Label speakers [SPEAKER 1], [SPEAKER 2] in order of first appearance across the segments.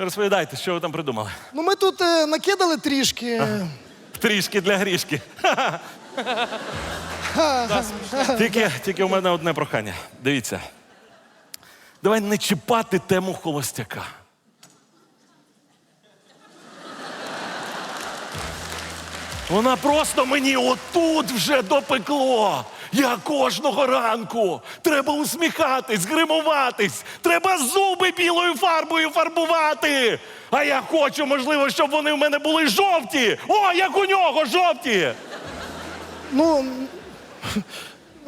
[SPEAKER 1] Розповідайте, що ви там придумали.
[SPEAKER 2] Ну ми тут е, накидали трішки.
[SPEAKER 1] Трішки для грішки. тільки, тільки у мене одне прохання. Дивіться. Давай не чіпати тему холостяка. Вона просто мені отут вже допекло. Я кожного ранку. Треба усміхатись, гримуватись. Треба зуби білою фарбою фарбувати. А я хочу, можливо, щоб вони в мене були жовті. О, як у нього жовті.
[SPEAKER 2] Ну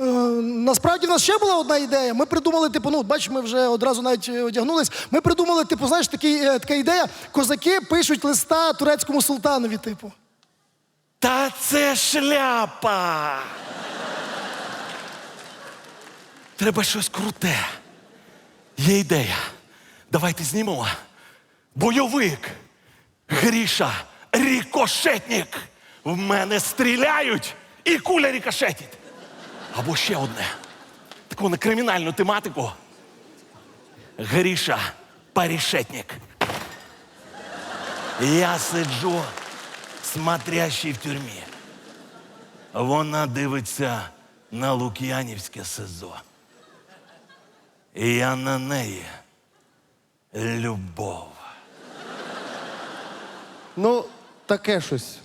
[SPEAKER 2] е, насправді в нас ще була одна ідея. Ми придумали, типу, ну бачиш, ми вже одразу навіть е, одягнулись. Ми придумали, типу, знаєш, такий, е, така ідея. Козаки пишуть листа турецькому султанові, типу.
[SPEAKER 1] Та це шляпа. Треба щось круте. Є ідея. Давайте знімемо. Бойовик. Гріша, рікошетник. В мене стріляють і куля рікошетить. Або ще одне. Таку на кримінальну тематику. Гріша, парішетник. Я сиджу, смотрящий в тюрмі. Вона дивиться на Лук'янівське СИЗО. І я на неї любов.
[SPEAKER 3] Ну, таке щось.